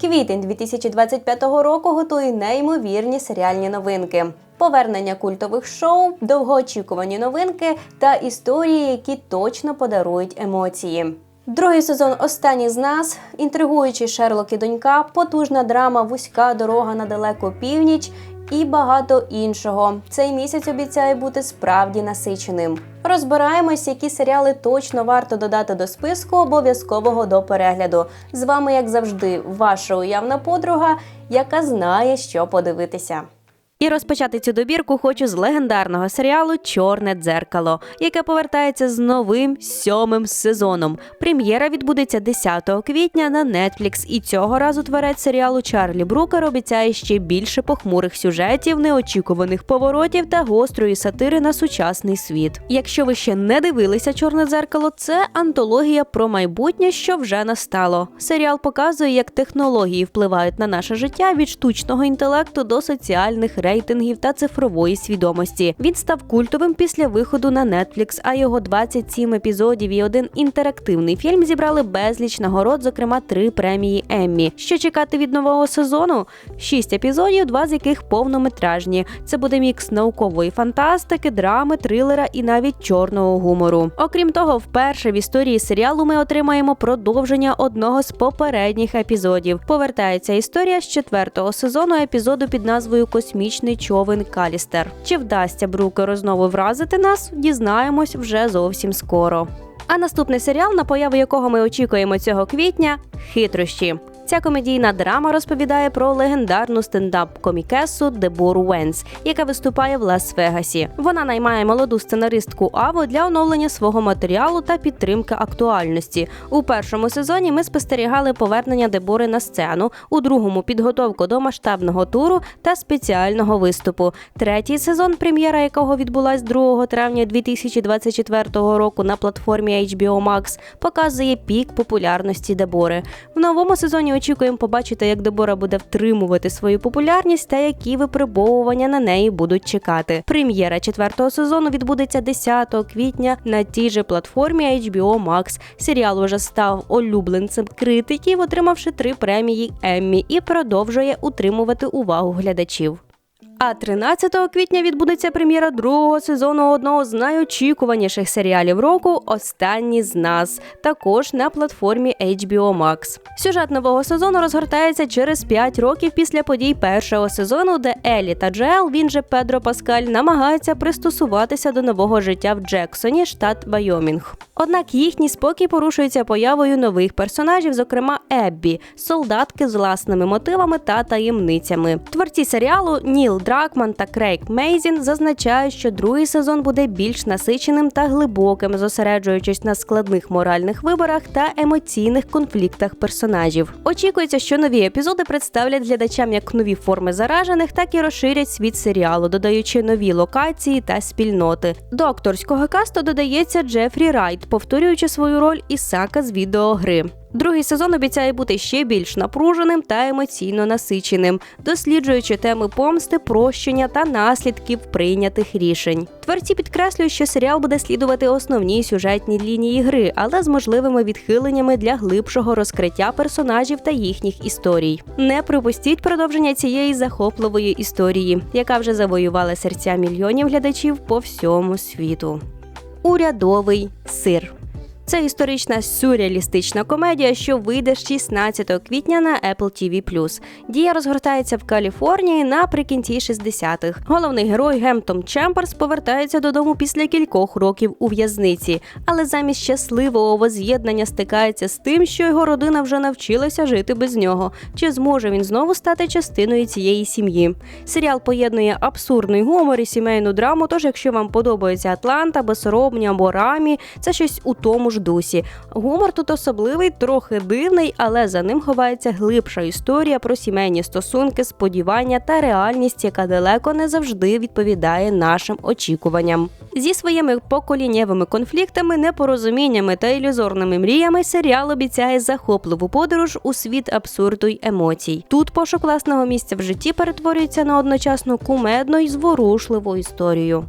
Квітень 2025 року готує неймовірні серіальні новинки. Повернення культових шоу, довгоочікувані новинки та історії, які точно подарують емоції. Другий сезон Останній з нас, інтригуючий Шерлок і донька, потужна драма, вузька дорога на далеку північ і багато іншого. Цей місяць обіцяє бути справді насиченим. Розбираємось, які серіали точно варто додати до списку обов'язкового до перегляду. З вами, як завжди, ваша уявна подруга, яка знає, що подивитися. І розпочати цю добірку хочу з легендарного серіалу Чорне дзеркало, яке повертається з новим сьомим сезоном. Прем'єра відбудеться 10 квітня на Netflix. І цього разу творець серіалу Чарлі Брукер обіцяє ще більше похмурих сюжетів, неочікуваних поворотів та гострої сатири на сучасний світ. Якщо ви ще не дивилися Чорне дзеркало, це антологія про майбутнє, що вже настало. Серіал показує, як технології впливають на наше життя від штучного інтелекту до соціальних рейтингів та цифрової свідомості. Він став культовим після виходу на Netflix, а його 27 епізодів і один інтерактивний фільм зібрали безліч нагород, зокрема три премії Еммі. Що чекати від нового сезону? Шість епізодів, два з яких повнометражні. Це буде мікс наукової фантастики, драми, трилера і навіть чорного гумору. Окрім того, вперше в історії серіалу ми отримаємо продовження одного з попередніх епізодів. Повертається історія з четвертого сезону епізоду під назвою Космічний човен Калістер. Чи вдасться Брукеру знову вразити нас? Дізнаємось вже зовсім скоро. А наступний серіал, на появу якого ми очікуємо цього квітня хитрощі. Ця комедійна драма розповідає про легендарну стендап-комікесу Дебору Венс, яка виступає в Лас-Вегасі. Вона наймає молоду сценаристку Аву для оновлення свого матеріалу та підтримки актуальності. У першому сезоні ми спостерігали повернення Дебори на сцену, у другому підготовку до масштабного туру та спеціального виступу. Третій сезон, прем'єра якого відбулась 2 травня 2024 року на платформі HBO Max, показує пік популярності Дебори. В новому сезоні очікуємо побачити, як Дебора буде втримувати свою популярність та які випробовування на неї будуть чекати. Прем'єра четвертого сезону відбудеться 10 квітня на тій же платформі HBO Max. Серіал уже став улюбленцем критиків, отримавши три премії Еммі, і продовжує утримувати увагу глядачів. А 13 квітня відбудеться прем'єра другого сезону одного з найочікуваніших серіалів року Останні з нас, також на платформі HBO Max. Сюжет нового сезону розгортається через 5 років після подій першого сезону, де Елі та Джел, він же Педро Паскаль, намагаються пристосуватися до нового життя в Джексоні, штат Вайомінг. Однак їхній спокій порушується появою нових персонажів, зокрема Еббі, солдатки з власними мотивами та таємницями. Творці серіалу Ніл Дракман та Крейг Мейзін зазначають, що другий сезон буде більш насиченим та глибоким, зосереджуючись на складних моральних виборах та емоційних конфліктах персонажів. Очікується, що нові епізоди представлять глядачам як нові форми заражених, так і розширять світ серіалу, додаючи нові локації та спільноти. До акторського касту додається Джефрі Райт, повторюючи свою роль Ісака з відеогри. Другий сезон обіцяє бути ще більш напруженим та емоційно насиченим, досліджуючи теми помсти, прощення та наслідків прийнятих рішень. Творці підкреслюють, що серіал буде слідувати основній сюжетній лінії гри, але з можливими відхиленнями для глибшого розкриття персонажів та їхніх історій. Не припустіть продовження цієї захопливої історії, яка вже завоювала серця мільйонів глядачів по всьому світу. Урядовий сир. Це історична сюрреалістична комедія, що вийде 16 квітня на Apple TV+. Дія розгортається в Каліфорнії наприкінці 60-х. Головний герой Гемптон Чемперс повертається додому після кількох років у в'язниці, але замість щасливого воз'єднання стикається з тим, що його родина вже навчилася жити без нього. Чи зможе він знову стати частиною цієї сім'ї? Серіал поєднує абсурдний гумор і сімейну драму. Тож, якщо вам подобається Атланта, Безсоробні або Рамі, це щось у тому ж дусі. Гумор тут особливий, трохи дивний, але за ним ховається глибша історія про сімейні стосунки, сподівання та реальність, яка далеко не завжди відповідає нашим очікуванням. Зі своїми поколіннєвими конфліктами, непорозуміннями та ілюзорними мріями серіал обіцяє захопливу подорож у світ абсурду й емоцій. Тут пошук власного місця в житті перетворюється на одночасно кумедну й зворушливу історію.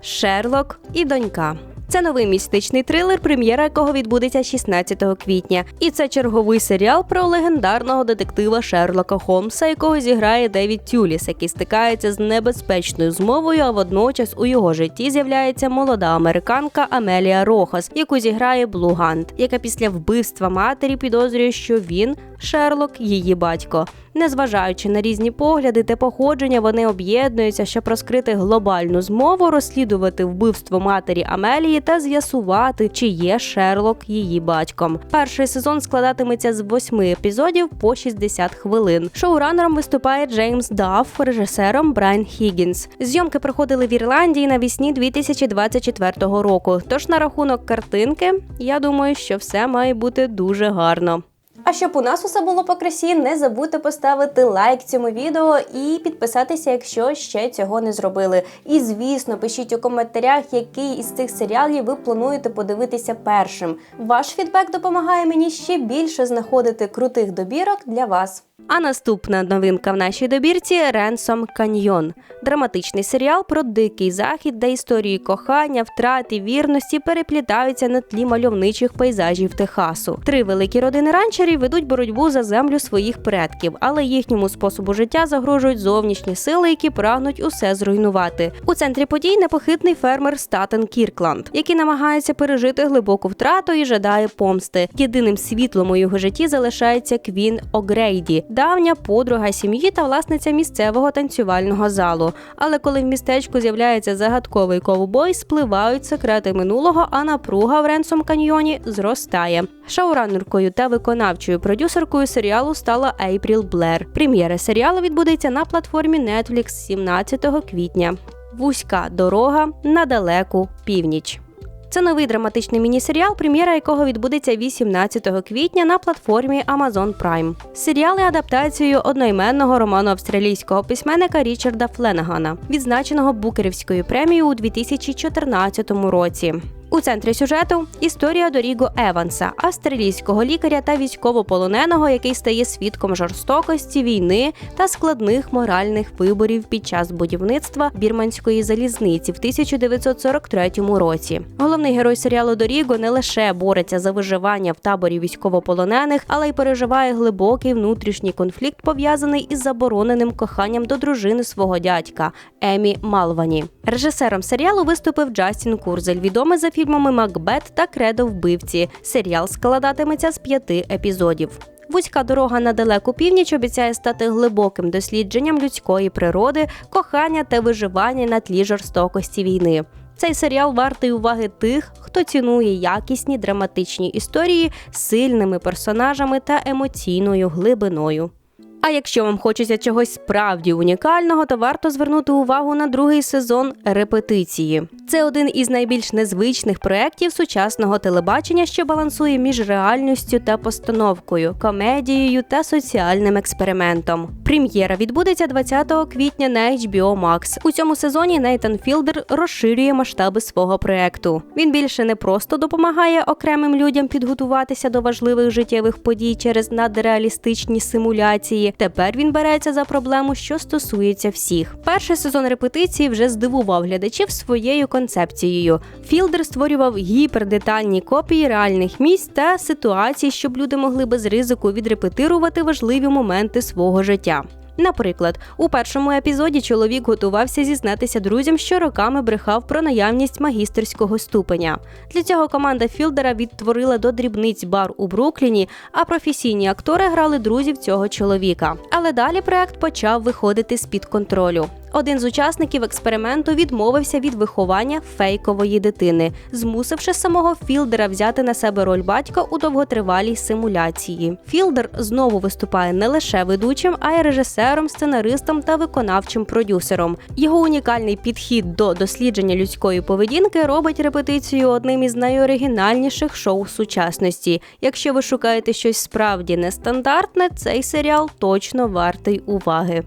Шерлок і донька. Це новий містичний трилер, прем'єра якого відбудеться 16 квітня. І це черговий серіал про легендарного детектива Шерлока Холмса, якого зіграє Девід Тюліс, який стикається з небезпечною змовою. А водночас у його житті з'являється молода американка Амелія Рохас, яку зіграє Блу Гант, яка після вбивства матері підозрює, що він Шерлок, її батько. Незважаючи на різні погляди та походження, вони об'єднуються, щоб розкрити глобальну змову, розслідувати вбивство матері Амелії та з'ясувати, чи є Шерлок її батьком. Перший сезон складатиметься з восьми епізодів по 60 хвилин. Шоуранером виступає Джеймс Дафф, режисером Брайан Хіггінс. Зйомки проходили в Ірландії навесні 2024 року. Тож на рахунок картинки, я думаю, що все має бути дуже гарно. А щоб у нас усе було по красі, не забудьте поставити лайк цьому відео і підписатися, якщо ще цього не зробили. І звісно, пишіть у коментарях, який із цих серіалів ви плануєте подивитися першим. Ваш фідбек допомагає мені ще більше знаходити крутих добірок для вас. А наступна новинка в нашій добірці Ренсом Каньйон. Драматичний серіал про дикий захід, де історії кохання, втрати, вірності переплітаються на тлі мальовничих пейзажів Техасу. Три великі родини ранчерів ведуть боротьбу за землю своїх предків, але їхньому способу життя загрожують зовнішні сили, які прагнуть усе зруйнувати. У центрі подій непохитний фермер Статен Кіркланд, який намагається пережити глибоку втрату і жадає помсти. Єдиним світлом у його житті залишається Квін Огрейді давня подруга сім'ї та власниця місцевого танцювального залу. Але коли в містечку з'являється загадковий ковбой, спливають секрети минулого, а напруга в Ренсом каньйоні зростає. Шоуранеркою та виконавчою продюсеркою серіалу стала Ейпріл Блер. Прем'єра серіалу відбудеться на платформі Netflix 17 квітня. Вузька дорога на далеку північ. Це новий драматичний міні-серіал, прем'єра якого відбудеться 18 квітня на платформі Amazon Prime. Серіал є адаптацією одноіменного роману австралійського письменника Річарда Фленагана, відзначеного Букерівською премією у 2014 році. У центрі сюжету історія Доріго Еванса, австралійського лікаря та військовополоненого, який стає свідком жорстокості війни та складних моральних виборів під час будівництва бірманської залізниці в 1943 році. Головний герой серіалу Доріго не лише бореться за виживання в таборі військовополонених, але й переживає глибокий внутрішній конфлікт, пов'язаний із забороненим коханням до дружини свого дядька Емі Малвані. Режисером серіалу виступив Джастін Курзель, відомий за фільмами Макбет та Кредо вбивці. Серіал складатиметься з п'яти епізодів. Вузька дорога на далеку північ обіцяє стати глибоким дослідженням людської природи, кохання та виживання на тлі жорстокості війни. Цей серіал вартий уваги тих, хто цінує якісні драматичні історії з сильними персонажами та емоційною глибиною. А якщо вам хочеться чогось справді унікального, то варто звернути увагу на другий сезон репетиції. Це один із найбільш незвичних проєктів сучасного телебачення, що балансує між реальністю та постановкою, комедією та соціальним експериментом. Прем'єра відбудеться 20 квітня на HBO Max. У цьому сезоні Нейтан Філдер розширює масштаби свого проєкту. Він більше не просто допомагає окремим людям підготуватися до важливих життєвих подій через надреалістичні симуляції. Тепер він береться за проблему, що стосується всіх. Перший сезон репетиції вже здивував глядачів своєю концепцією. Філдер створював гіпердетальні копії реальних місць та ситуацій, щоб люди могли без ризику відрепетирувати важливі моменти свого життя. Наприклад, у першому епізоді чоловік готувався зізнатися друзям, що роками брехав про наявність магістерського ступеня. Для цього команда Філдера відтворила до дрібниць бар у Брукліні, а професійні актори грали друзів цього чоловіка. Але далі проект почав виходити з під контролю. Один з учасників експерименту відмовився від виховання фейкової дитини, змусивши самого Філдера взяти на себе роль батька у довготривалій симуляції. Філдер знову виступає не лише ведучим, а й режисером, сценаристом та виконавчим продюсером. Його унікальний підхід до дослідження людської поведінки робить репетицію одним із найоригінальніших шоу сучасності. Якщо ви шукаєте щось справді нестандартне, цей серіал точно вартий уваги.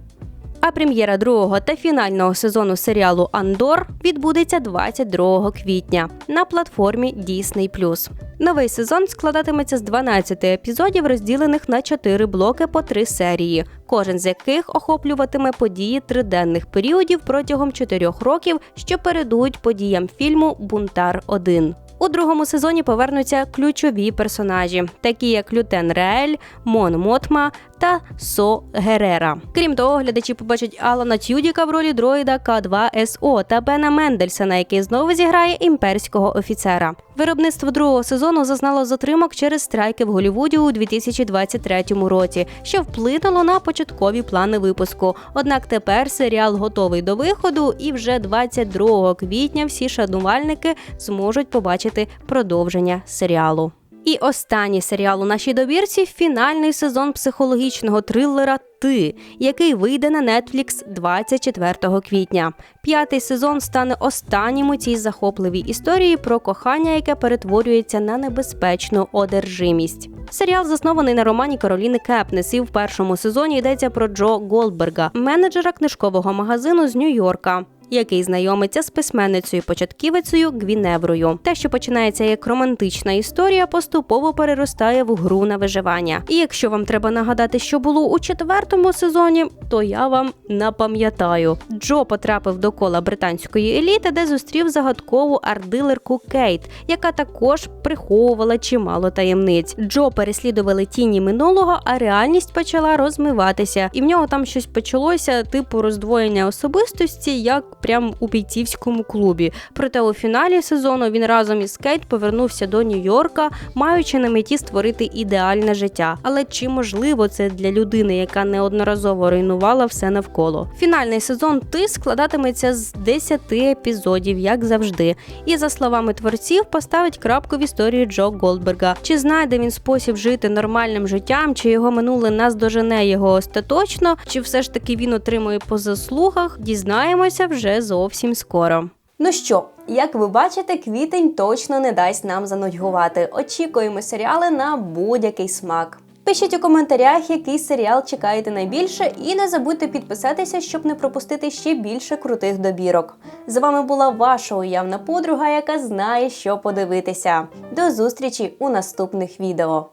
А прем'єра другого та фінального сезону серіалу Андор відбудеться 22 квітня на платформі Disney+. Новий сезон складатиметься з 12 епізодів, розділених на 4 блоки по 3 серії, кожен з яких охоплюватиме події триденних періодів протягом 4 років, що передують подіям фільму Бунтар 1 у другому сезоні повернуться ключові персонажі, такі як Лютен Реель, Мон Мотма та Со Герера. Крім того, глядачі побачать Алана Тюдіка в ролі дроїда К2СО та Бена Мендельсона, який знову зіграє імперського офіцера. Виробництво другого сезону зазнало затримок через страйки в Голлівуді у 2023 році, що вплинуло на початкові плани випуску. Однак тепер серіал готовий до виходу, і вже 22 квітня всі шанувальники зможуть побачити продовження серіалу. І останній серіал у нашій добірці фінальний сезон психологічного трилера Ти, який вийде на Netflix 24 квітня. П'ятий сезон стане останнім у цій захопливій історії про кохання, яке перетворюється на небезпечну одержимість. Серіал заснований на романі Кароліни Кепнес, і в першому сезоні йдеться про Джо Голдберга, менеджера книжкового магазину з Нью-Йорка який знайомиться з письменницею початківицею Гвіневрою. Те, що починається як романтична історія, поступово переростає в гру на виживання. І якщо вам треба нагадати, що було у четвертому сезоні, то я вам напам'ятаю. Джо потрапив до кола британської еліти, де зустрів загадкову ардилерку Кейт, яка також приховувала чимало таємниць. Джо переслідували тіні минулого, а реальність почала розмиватися, і в нього там щось почалося, типу роздвоєння особистості, як прямо у бійцівському клубі. Проте у фіналі сезону він разом із Кейт повернувся до Нью-Йорка, маючи на меті створити ідеальне життя. Але чи можливо це для людини, яка неодноразово руйнувала все навколо? Фінальний сезон ти складатиметься з 10 епізодів, як завжди. І за словами творців, поставить крапку в історії Джо Голдберга. Чи знайде він спосіб жити нормальним життям, чи його минуле наздожене його остаточно, чи все ж таки він отримує по заслугах? Дізнаємося вже вже зовсім скоро. Ну що, як ви бачите, квітень точно не дасть нам занудьгувати. Очікуємо серіали на будь-який смак. Пишіть у коментарях, який серіал чекаєте найбільше, і не забудьте підписатися, щоб не пропустити ще більше крутих добірок. З вами була ваша уявна подруга, яка знає, що подивитися. До зустрічі у наступних відео.